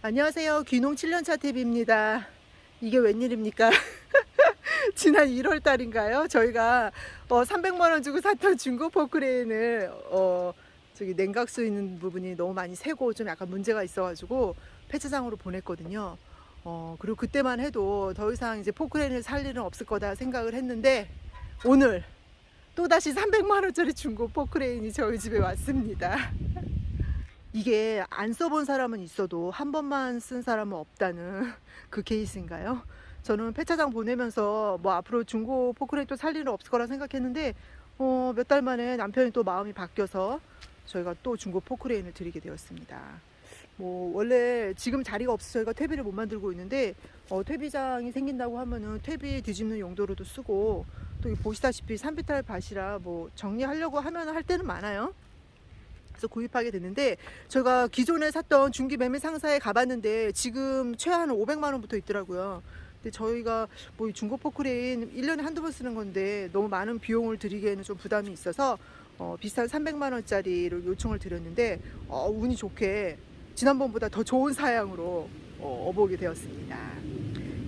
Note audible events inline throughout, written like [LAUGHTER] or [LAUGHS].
안녕하세요. 귀농 7년차 탭입니다. 이게 웬일입니까? [LAUGHS] 지난 1월 달인가요? 저희가 어, 300만 원 주고 샀던 중고 포크레인을 어, 저기 냉각수 있는 부분이 너무 많이 새고 좀 약간 문제가 있어가지고 폐차장으로 보냈거든요. 어, 그리고 그때만 해도 더 이상 이제 포크레인을 살 일은 없을 거다 생각을 했는데 오늘 또다시 300만 원짜리 중고 포크레인이 저희 집에 왔습니다. [LAUGHS] 이게 안 써본 사람은 있어도 한 번만 쓴 사람은 없다는 [LAUGHS] 그 케이스인가요? 저는 폐차장 보내면서 뭐 앞으로 중고 포크레인 또 살 일은 없을 거라 생각했는데 어, 몇 달 만에 남편이 또 마음이 바뀌어서 저희가 또 중고 포크레인을 드리게 되었습니다. 뭐 원래 지금 자리가 없어서 저희가 퇴비를 못 만들고 있는데 어, 퇴비장이 생긴다고 하면은 퇴비 뒤집는 용도로도 쓰고 또 보시다시피 산비탈 밭이라 뭐 정리하려고 하면 할 때는 많아요. 그래서 구입하게 됐는데 저희가 기존에 샀던 중기 매매 상사에 가봤는데 지금 최하는 500만 원부터 있더라고요. 근데 저희가 뭐이 중고 포크레인 1년에 한두 번 쓰는 건데 너무 많은 비용을 들이기에는 좀 부담이 있어서 어, 비싼 300만 원짜리를 요청을 드렸는데 어, 운이 좋게 지난번보다 더 좋은 사양으로 어, 어보게 되었습니다.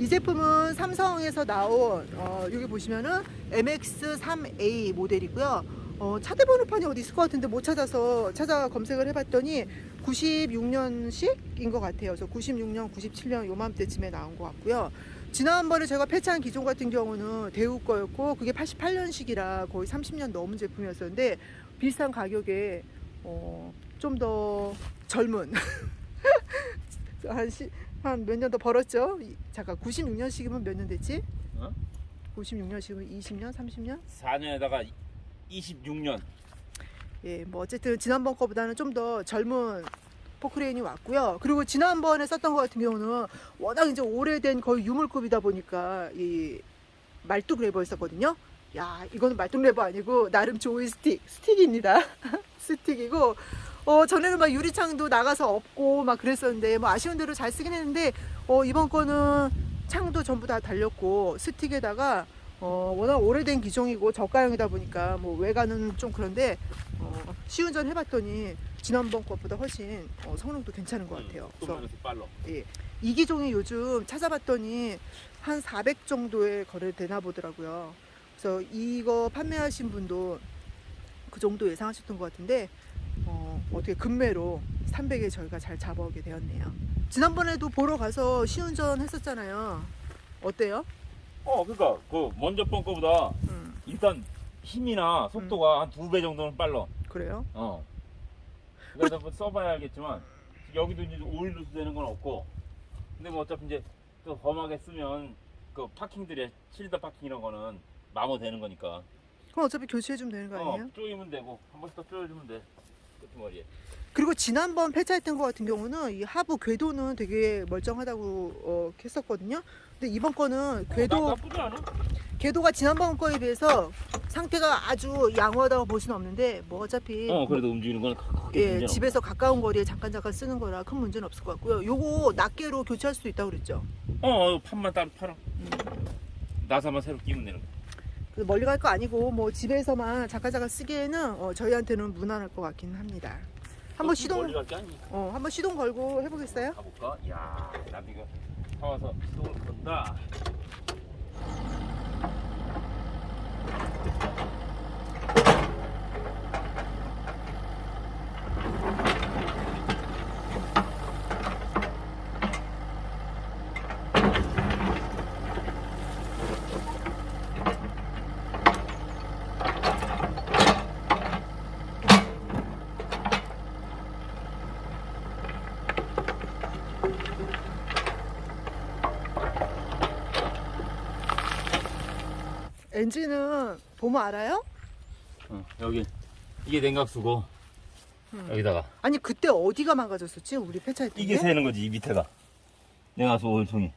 이 제품은 삼성에서 나온 어, 여기 보시면은 MX3A 모델이고요. 어, 차대 번호판이 어디 있을 것 같은데 못 찾아서 찾아 검색을 해봤더니 96년식인 것 같아요. 그래서 96년, 97년 요맘때쯤에 나온 것 같고요. 지난번에 제가 폐차한 기종 같은 경우는 대우 거였고 그게 88년식이라 거의 30년 넘은 제품이었었는데 비슷한 가격에 어, 좀 더 젊은 [LAUGHS] 한 몇 년 더 벌었죠. 이- 잠깐 96년식이면 몇 년 됐지? 어? 96년식이면 20년, 30년? 4년에다가 26년. 예, 뭐 어쨌든 지난번 거보다는 좀 더 젊은 포크레인이 왔고요. 그리고 지난번에 썼던 것 같은 경우는 워낙 이제 오래된 거의 유물급이다 보니까 이 말뚝 레버였었거든요. 야, 이거는 말뚝 레버 아니고 나름 조이 스틱, 스틱입니다. [LAUGHS] 스틱이고 어, 전에는 막 유리창도 나가서 없고 막 그랬었는데 뭐 아쉬운 대로 잘 쓰긴 했는데 어, 이번 거는 창도 전부 다 달렸고 스틱에다가 어, 워낙 오래된 기종이고 저가형이다 보니까 뭐 외관은 좀 그런데 어, 시운전 해봤더니 지난번 것보다 훨씬 어, 성능도 괜찮은 것 같아요. 또 그래서 빨라. 이 기종이 요즘 찾아봤더니 한 400 정도에 거래되나 보더라고요. 그래서 이거 판매하신 분도 그 정도 예상하셨던 것 같은데 어, 어떻게 금매로 300에 저희가 잘 잡아오게 되었네요. 지난번에도 보러 가서 시운전 했었잖아요. 어때요? 어, 그러니까 그 먼저 번 거보다 음, 일단 힘이나 속도가 한 두 배 정도는 빨라. 그래요? 어. 그래서 한번 써봐야 알겠지만 여기도 이제 오일로 되는 건 없고. 근데 뭐 어차피 이제 또 험하게 쓰면 그 파킹들이 실드 파킹 이런 거는 마모되는 거니까. 그럼 어차피 교체해주면 되는 거 아니에요? 어, 쪼이면 되고 한 번씩 더 쪼여주면 돼. 끝머리에. 그리고 지난번 폐차했던 것 같은 경우는 이 하부 궤도는 되게 멀쩡하다고 어, 했었거든요. 근데 이번 거는 궤도 어, 나, 나쁘지 않아? 궤도가 지난번 거에 비해서 상태가 아주 양호하다고 볼 수는 없는데 뭐 어차피 어, 그래도 움직이는 건 크게 예, 문제는. 집에서 가까운 거리에 잠깐 잠깐 쓰는 거라 큰 문제는 없을 것 같고요. 요거 낱개로 교체할 수도 있다고 그랬죠. 어, 어, 판만 따로 팔아. 나사만 새로 끼면 되는 거. 그래서 멀리 갈 거 아니고 뭐 집에서만 잠깐 잠깐 쓰기에는 어, 저희한테는 무난할 것 같긴 합니다. 한번 그렇게 시동 멀리 갈게 아니. 어, 한번 시동 걸고 해보겠어요? 가볼까? 야, 이 거 사와서 시동을 건다. 엔진은 보면 알아요? 어, 여기 이게 냉각수고 음. 여기다가 아니 그때 어디가 망가졌었지? 우리 폐차했던 이게 게? 새는 거지 이 밑에가 냉각수 오일통이.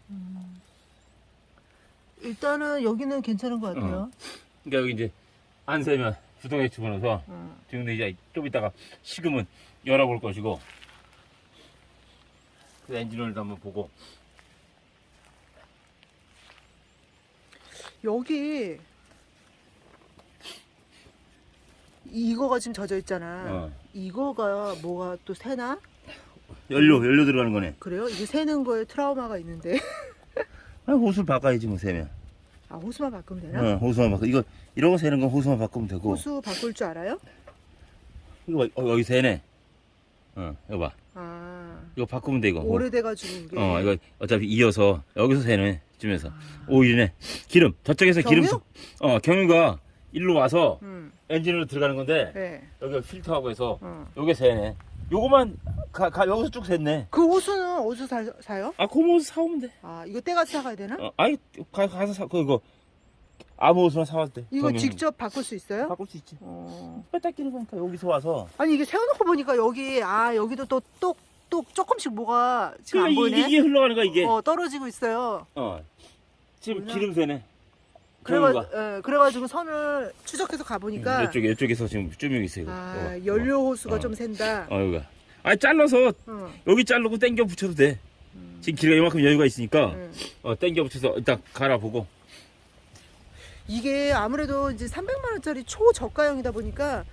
일단은 여기는 괜찮은 것 같아요. 그러니까 여기 이제 안 새면 주동에 집어넣어서 음. 지금 이제 좀 이따가 식으면 열어볼 것이고 그 엔진오일도 한번 보고 여기 이거가 지금 젖어 있잖아. 어. 이거가 뭐가 또 새나? 연료 연료 들어가는 거네. 그래요? 이게 새는 거에 트라우마가 있는데. [LAUGHS] 아, 호수를 바꿔야지 뭐 세면. 아 호수만 바꾸면 되나? 어, 호수만 바꿔. 이거 이런 거 세는 건 호수만 바꾸면 되고. 호수 바꿀 줄 알아요? 이거 봐, 어, 여기 세네. 어, 이거 봐. 아 이거 바꾸면 돼 이거. 오래돼가지고 이게. 어, 이거 어차피 이어서 여기서 세네. 쯤에서. 오일이네. 기름. 저쪽에서 기름. 경유? 어, 경유가 일로 와서 음, 엔진으로 들어가는 건데 네. 여기 필터하고 해서 어. 요게 세네. 요거만 가, 가 여기서 쭉 샜네. 그 호수는 어디서 사, 사요? 아, 고모 사오면 돼. 아 이거 떼가 사가야 되나? 어, 아이 가, 가서 사 그거 아무 옷이나 사왔을 때. 이거 경유. 직접 바꿀 수 있어요? 바꿀 수 있지. 어. 빼딱 끼는 거니까 여기서 와서. 아니 이게 세워놓고 보니까 여기 아 여기도 또또또 조금씩 뭐가 지금 안 그러니까 보이네. 이게, 흘러가는 거야 이게. 어. 어 떨어지고 있어요. 지금 몰라. 기름 새네. 그래가. 예, 그래가지고 선을 추적해서 가보니까 음, 이쪽에 이쪽에서 지금 쭈명이 있어 이거. 아 이거. 연료 호수가 어. 좀 샌다. 어, 여기가. 아 잘라서 어. 여기 자르고 당겨 붙여도 돼. 음. 지금 길이가 이만큼 여유가 있으니까 음. 어, 당겨 붙여서 일단 갈아보고. 이게 아무래도 이제 300만 원짜리 초저가형이다 보니까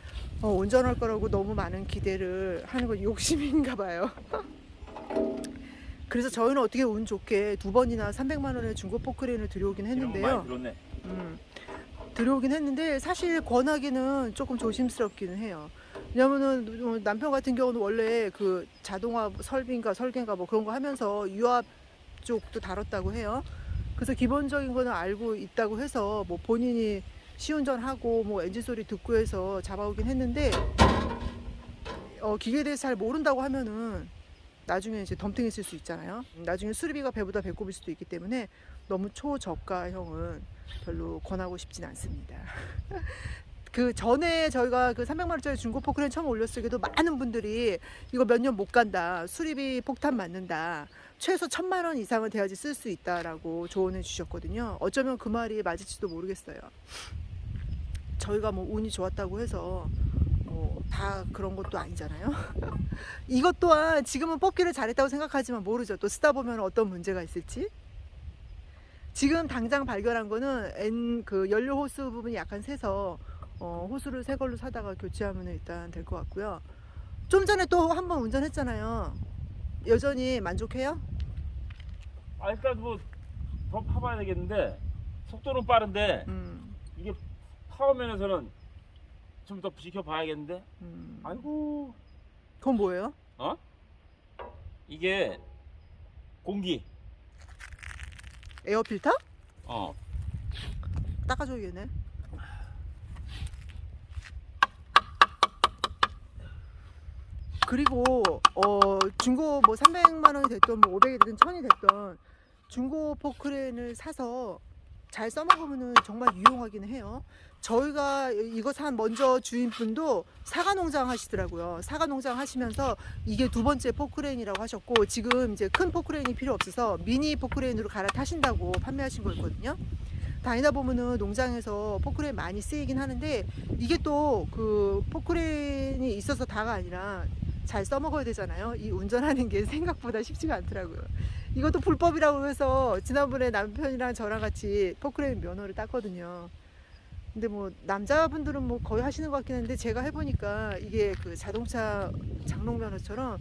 어, 운전할 거라고 너무 많은 기대를 하는 건 욕심인가 봐요. [LAUGHS] 그래서 저희는 어떻게 운 좋게 두 번이나 300만 원의 중고 포크레인을 들여오긴 했는데요. 많이 들었네. 음, 들여오긴 했는데 사실 권하기는 조금 조심스럽기는 해요. 왜냐면은 어, 남편 같은 경우는 원래 그 자동화 설비인가 설계인가 뭐 그런 거 하면서 유압 쪽도 다뤘다고 해요. 그래서 기본적인 거는 알고 있다고 해서 뭐 본인이 시운전하고 뭐 엔진 소리 듣고 해서 잡아오긴 했는데 어, 기계에 대해서 잘 모른다고 하면은 나중에 이제 덤탱이 쓸수 있잖아요. 나중에 수리비가 배보다 배꼽일 수도 있기 때문에 너무 초저가형은 별로 권하고 싶진 않습니다. [LAUGHS] 그 전에 저희가 그 300만 원짜리 중고 포크레인 처음 올렸을 때도 많은 분들이 이거 몇 년 못 간다. 수리비 폭탄 맞는다. 최소 천만 원 이상은 돼야지 쓸 수 있다라고 조언해 주셨거든요. 어쩌면 그 말이 맞을지도 모르겠어요. 저희가 뭐 운이 좋았다고 해서 뭐 다 그런 것도 아니잖아요. [LAUGHS] 이것 또한 지금은 뽑기를 잘했다고 생각하지만 모르죠. 또 쓰다 보면 어떤 문제가 있을지. 지금 당장 발견한 거는 N 그 연료 호스 부분이 약간 새서 어, 호스를 새 걸로 사다가 교체하면 일단 될 것 같고요. 좀 전에 또 한 번 운전했잖아요. 여전히 만족해요? 아 일단 뭐 더 파봐야 되겠는데 속도는 빠른데 음, 이게 파워 면에서는 좀 더 지켜봐야겠는데. 음. 아이고 그건 뭐예요? 이게 공기. 에어 필터? 어. 닦아줘야겠네. 그리고 어 중고 뭐 300만 원이 됐던 뭐 500이 됐든 1000이 됐던 중고 포크레인을 사서 잘 써먹으면 정말 유용하긴 해요. 저희가 이거 산 먼저 주인분도 사과 농장 하시더라고요. 사과 농장 하시면서 이게 두 번째 포크레인이라고 하셨고 지금 이제 큰 포크레인이 필요 없어서 미니 포크레인으로 갈아타신다고 판매하신 거였거든요. 다니다 보면은 농장에서 포크레인 많이 쓰이긴 하는데 이게 또 그 포크레인이 있어서 다가 아니라 잘 써먹어야 되잖아요. 이 운전하는 게 [LAUGHS] 생각보다 쉽지가 않더라고요. 이것도 불법이라고 해서 지난번에 남편이랑 저랑 같이 포크레인 면허를 땄거든요. 근데 뭐 남자분들은 뭐 거의 하시는 것 같긴 한데 제가 해보니까 이게 그 자동차 장롱 면허처럼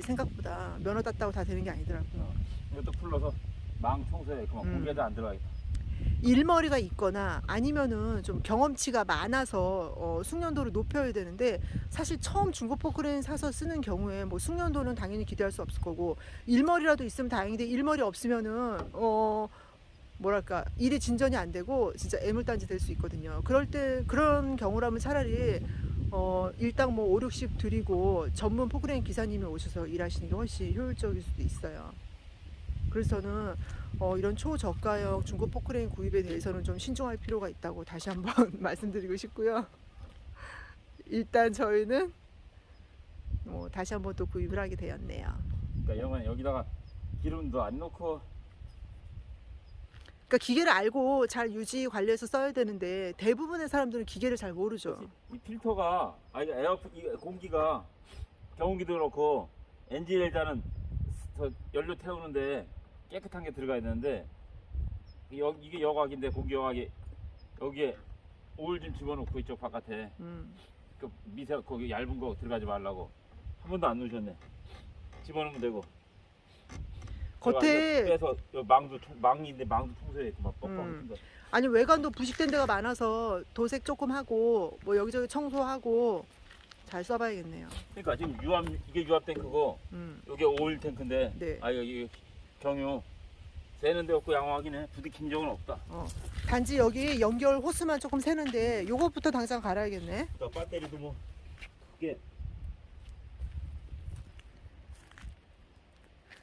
생각보다 면허 땄다고 다 되는 게 아니더라고요. 이것도 풀러서 망 청소해. 그만 음. 공기에도 안 들어가겠다. 일머리가 있거나 아니면은 좀 경험치가 많아서 어, 숙련도를 높여야 되는데 사실 처음 중고 포크레인 사서 쓰는 경우에 뭐 숙련도는 당연히 기대할 수 없을 거고 일머리라도 있으면 다행인데 일머리 없으면은 어 뭐랄까 일이 진전이 안 되고 진짜 애물단지 될 수 있거든요. 그럴 때 그런 경우라면 차라리 어 일당 뭐 5, 60 드리고 전문 포크레인 기사님이 오셔서 일하시는 게 훨씬 효율적일 수도 있어요. 그래서 저는 어, 이런 초저가형 중고 포크레인 구입에 대해서는 좀 신중할 필요가 있다고 다시 한번 [LAUGHS] 말씀드리고 싶고요. 일단 저희는 뭐 다시 한번 또 구입을 하게 되었네요. 그러니까 영화 여기다가 기름도 안 넣고 그러니까 기계를 알고 잘 유지 관리해서 써야 되는데 대부분의 사람들은 기계를 잘 모르죠. 이 필터가 아 이거 에어 이 공기가 경운기도 그렇고 엔진 일단은 저 연료 태우는데 깨끗한 게 들어가야 되는데 여, 이게 여과기인데 공기 여과기 여기에 오일 좀 집어넣고 이쪽 바깥에 음. 그 밑에 거기 얇은 거 들어가지 말라고 한 번도 안 넣으셨네. 집어넣으면 되고. 겉에 빼서 요 망도 총- 망인데 망도 청소해 막 뻑뻑 음. 음. 아니 외관도 부식된 데가 많아서 도색 조금 하고 뭐 여기저기 청소하고 잘 써봐야겠네요. 그러니까 지금 유압 이게 유압 탱크고 음. 이게 오일 탱크인데 네. 아 여기 경유 새는 데 없고 양호하긴 해. 부딪힌 적은 없다. 단지 여기 연결 호스만 조금 새는데 요것부터 당장 갈아야겠네. 그러니까 배터리도 뭐 그게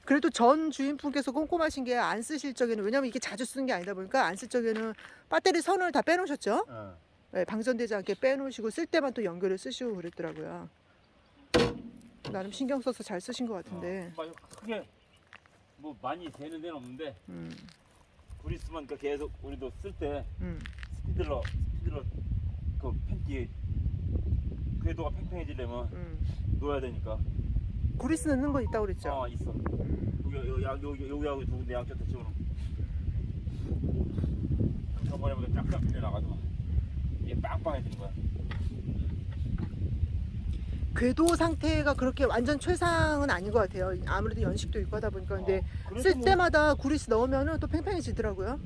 그래도 전 주인분께서 꼼꼼하신 게 안 쓰실 적에는 왜냐면 이게 자주 쓰는 게 아니다 보니까 안 쓸 적에는 배터리 선을 다 빼놓으셨죠? 어. 네, 방전되지 않게 빼놓으시고 쓸 때만 또 연결을 쓰시고 그랬더라고요. 나름 신경 써서 잘 쓰신 것 같은데. 어, 막 크게 뭐 많이 새는 데는 없는데 음, 브리스만 그러니까 계속 우리도 쓸 때 음. 스피드러 스피드러 그 팬티 궤도가 팽팽해지려면 음. 놓아야 되니까 구리스 넣는 거 있다고 그랬죠? 어 있어 여기 여기 여기 두 군데 양쪽 다 집어넣어 저번에 보니까 쫙쫙 빌려나가지고 이게 빵빵해지는 거야 궤도 상태가 그렇게 완전 최상은 아닌 것 같아요. 아무래도 연식도 있고 하다 보니까 근데 어, 쓸뭐 때마다 구리스 넣으면은 또 팽팽해지더라고요.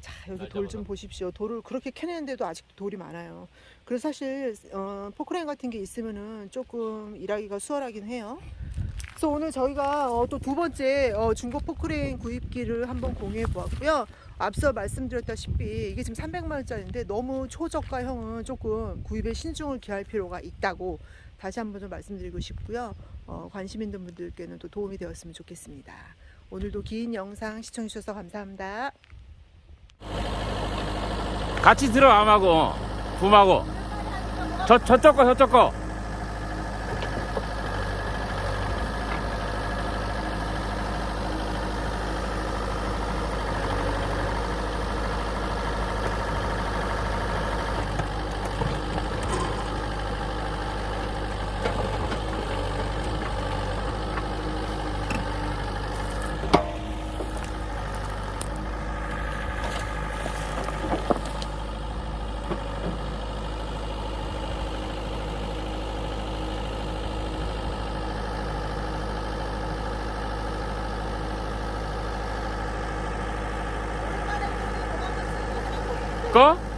자 여기 잘돌 좀. 보십시오. 돌을 그렇게 캐내는데도 아직도 돌이 많아요. 그래서 사실 어, 포크레인 같은 게 있으면은 조금 일하기가 수월하긴 해요. 그래서 오늘 저희가 어, 또 두 번째 어, 중고 포크레인 구입기를 한번 공유해 보았고요. 앞서 말씀드렸다시피 이게 지금 300만 원짜리인데 너무 초저가형은 조금 구입에 신중을 기할 필요가 있다고 다시 한번 좀 말씀드리고 싶고요. 어, 관심 있는 분들께는 또 도움이 되었으면 좋겠습니다. 오늘도 긴 영상 시청해 주셔서 감사합니다. 같이 들어 암하고 붐하고 저 저쪽 거 저쪽 거 거?